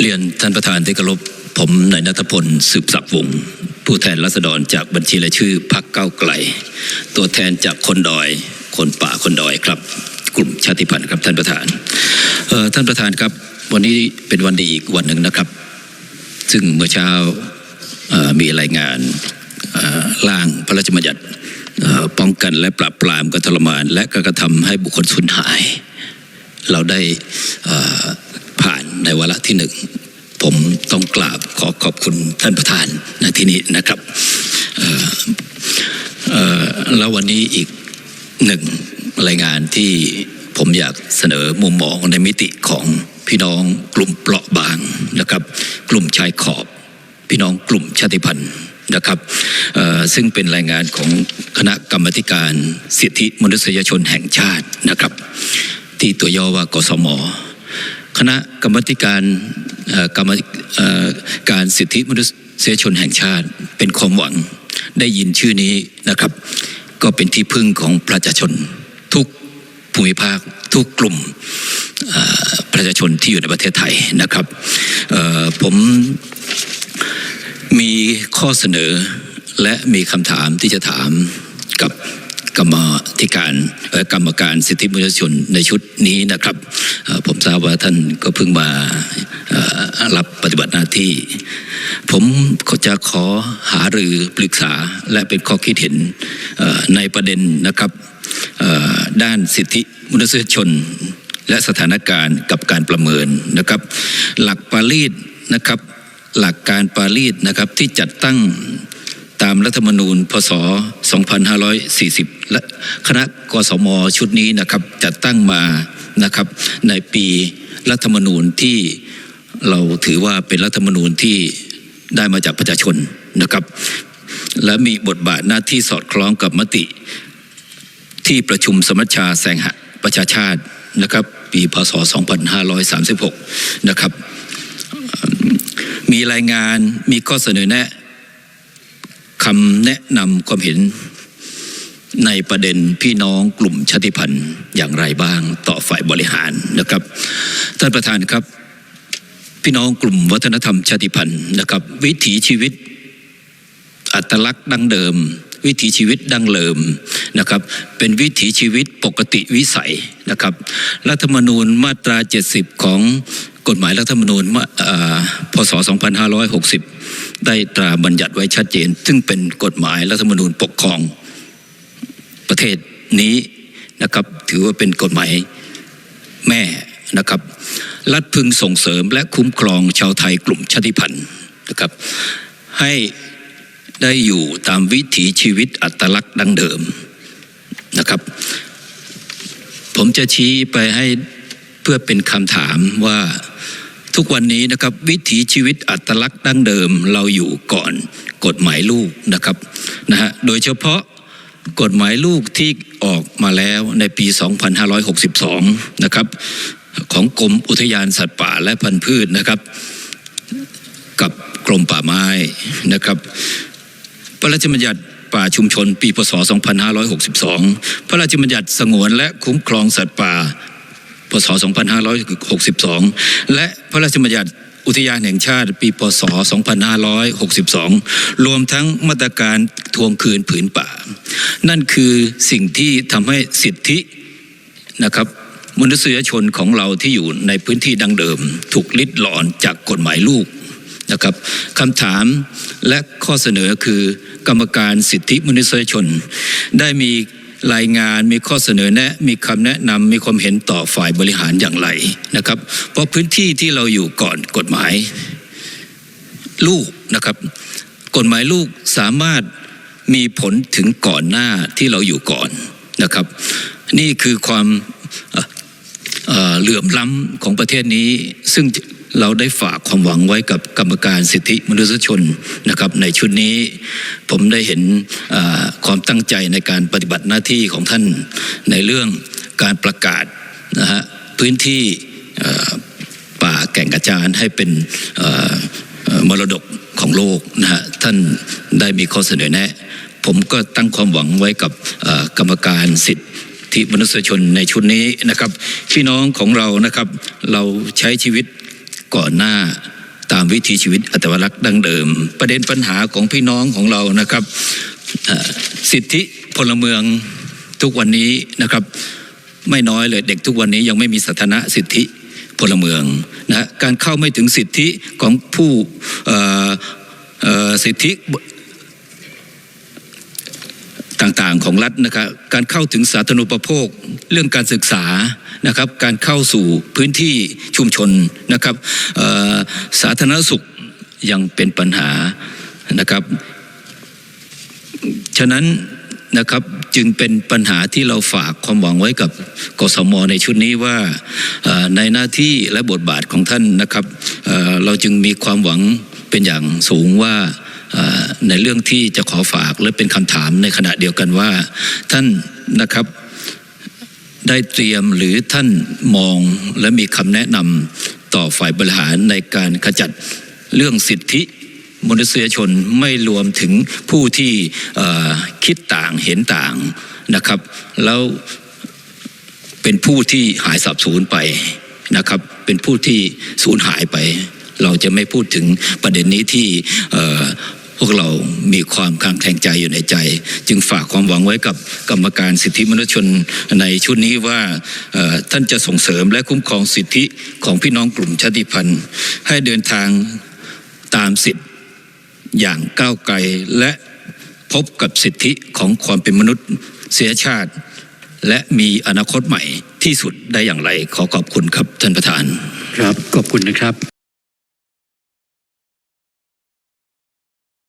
เรียนท่านประธานที่เคารพผมนายนัทพลสืบศักดิ์วงศ์ผู้แทนรัษฎรจากบัญชีรายชื่อพักเก้าไกล ตัวแทนจากคนดอย คนป่าคนดอยครับ กลุ่มชาติพันธุ์ครับท่านประธานท่านประธานครับ วันนี้เป็นวันดีอีกวันหนึ่งนะครับ ซึ่งเมื่อเช้ามีรายงานเอ่อร่างพระราชบัญญัติป้องกันและปราบปรามการทรมาน และการกระทำให้บุคคลสูญหาย เราได้อ่า ในวาระที่หนึ่งผมต้องกราบขอขอบคุณท่านประธานในที่นี้นะครับแล้ววันนี้อีกหนึ่งรายงานที่ผมอยากเสนอมุมมองในมิติของพี่น้องกลุ่มเปราะบางนะครับ กลุ่มชายขอบ พี่น้องกลุ่มชาติพันธุ์นะครับซึ่งเป็นรายงานของคณะกรรมการสิทธิมนุษยชนแห่งชาตินะครับ ที่ตัวย่อว่ากสม คณะกรรมธิการกรรมการสิทธิมนุษยชนแห่งชาติเป็นความหวังได้ยินชื่อนี้นะครับ ก็เป็นที่พึ่งของประชาชน ทุกภูมิภาคทุกกลุ่มประชาชนที่อยู่ในประเทศไทยนะครับผมมีข้อเสนอและมีคำถามที่จะถามกับ กรรมธิการกรรมการสิทธิมนุษยชนในชุดนี้นะครับ ผมทราบว่าท่านก็เพิ่งมารับปฏิบัติหน้าที่ ผมก็จะขอหารือปรึกษาและเป็นข้อคิดเห็นในประเด็นนะครับด้านสิทธิมนุษยชน และสถานการณ์กับการประเมินนะครับ หลักปารีสนะครับหลักการปารีสนะครับที่จัดตั้ง ตามรัฐธรรมนูญพศ 2540 และคณะกสมชุดนี้นะครับจัดตั้งมานะครับในปีรัฐธรรมนูญที่เราถือว่าเป็นรัฐธรรมนูญที่ได้มาจากประชาชนนะครับ และมีบทบาทหน้าที่สอดคล้องกับมติที่ประชุมสมัชชาแสงหะประชาชาตินะครับ ปีพศ 2536 นะครับ มีรายงานมีข้อเสนอแนะ คำแนะนำความเห็นในประเด็นพี่น้องกลุ่มชาติพันธุ์อย่างไรบ้างต่อฝ่ายบริหารนะครับ ท่านประธานครับ พี่น้องกลุ่มวัฒนธรรมชาติพันธุ์นะครับ วิถีชีวิต อัตลักษณ์ดั้งเดิม วิถีชีวิตดั้งเดิมนะครับ เป็นวิถีชีวิตปกติวิสัยนะครับ รัฐธรรมนูญมาตรา 70 ของ กฎหมายรัฐธรรมนูญพศ 2560 ได้ตราบัญญัติไว้ชัดเจน ซึ่งเป็นกฎหมายรัฐธรรมนูญปกครองประเทศนี้นะครับ ถือว่าเป็นกฎหมายแม่นะครับ รัฐพึงส่งเสริมและคุ้มครองชาวไทยกลุ่มชาติพันธุ์นะครับ ให้ได้อยู่ตามวิถีชีวิตอัตลักษณ์ดั้งเดิมนะครับ ผมจะชี้ไปให้เพื่อเป็นคำถามว่า ทุกวันนี้นะครับวิถีชีวิตอัตลักษณ์ดั้งเดิมเราอยู่ก่อนกฎหมายลูกนะครับนะฮะโดยเฉพาะกฎหมายลูกที่ออกมาแล้วในปี 2562 นะครับของกรมอุทยานสัตว์ป่าและพันธุ์พืชนะครับ กับกรมป่าไม้นะครับ พระราชบัญญัติป่าชุมชนปีพศ 2562 พระราชบัญญัติสงวนและคุ้มครองสัตว์ป่า พศ 2562 และพระราชบัญญัติอุทยานแห่งชาติปีพศ 2562 รวมทั้งมาตรการทวงคืนผืนป่า นั่นคือสิ่งที่ทำให้สิทธินะครับมนุษยชนของเราที่อยู่ในพื้นที่ดังเดิม ถูกลิดหลอนจากกฎหมายลูกนะครับคำถามและข้อเสนอคือกรรมการสิทธิมนุษยชน ได้มี รายงานมีข้อเสนอแนะ มีคำแนะนำมีความเห็นต่อฝ่ายบริหารอย่างไรนะครับ เพราะพื้นที่ที่เราอยู่ก่อนกฎหมายลูกนะครับ กฎหมายลูกสามารถมีผลถึงก่อนหน้าที่เราอยู่ก่อนนะครับ นี่คือความเอ่อเอ่อเหลื่อมล้ำของประเทศนี้ซึ่ง เราได้ฝากความหวังไว้กับกรรมการสิทธิมนุษยชนนะครับในชุดนี้ ผมได้เห็นความตั้งใจในการปฏิบัติหน้าที่ของท่านในเรื่องการประกาศนะฮะพื้นที่ป่าแก่งกระจานให้เป็นมรดกของโลกนะฮะท่านได้มีข้อเสนอแนะ ผมก็ตั้งความหวังไว้กับกรรมการสิทธิธิมนุษยชนในชุดนี้นะครับ พี่น้องของเรานะครับ เราใช้ชีวิต ก่อนหน้าตามวิถีชีวิตอัตลักษณ์ดั้งเดิม ประเด็นปัญหาของพี่น้องของเรานะครับ สิทธิพลเมืองทุกวันนี้นะครับ ไม่น้อยเลยเด็กทุกวันนี้ยังไม่มีสถานะสิทธิพลเมืองนะการเข้าไม่ถึงสิทธิของผู้สิทธิต่างๆของรัฐนะครับการเข้าถึงสาธารณูปโภค เรื่องการศึกษา นะครับการเข้าสู่พื้นที่ชุมชนนะครับสาธารณสุขยังเป็นปัญหานะครับ ฉะนั้นนะครับจึงเป็นปัญหาที่เราฝากความหวังไว้กับกสมในชุดนี้ว่าในหน้าที่และบทบาทของท่านนะครับเเราจึงมีความหวังเป็นอย่างสูงว่าในเรื่องที่จะขอฝากและเป็นคำถามในขณะเดียวกันว่าท่านนะครับ ได้เตรียมหรือท่านมองและมีคำแนะนำต่อฝ่ายบริหารในการขจัดเรื่องสิทธิมนุษยชนไม่รวมถึงผู้ที่คิดต่างเห็นต่างนะครับ แล้วเป็นผู้ที่หายสับสูญไปนะครับ เป็นผู้ที่สูญหายไป เราจะไม่พูดถึงประเด็นนี้ที่ พวกเรามีความคลางแคลงใจอยู่ในใจ จึงฝากความหวังไว้กับกรรมการสิทธิมนุษยชนในชุดนี้ว่าท่านจะส่งเสริมและคุ้มครองสิทธิของพี่น้องกลุ่มชาติพันธุ์ ให้เดินทางตามสิทธิอย่างก้าวไกลและพบกับสิทธิของความเป็นมนุษย์เสียชาติ และมีอนาคตใหม่ที่สุดได้อย่างไร ขอขอบคุณครับท่านประธาน ครับขอบคุณนะครับ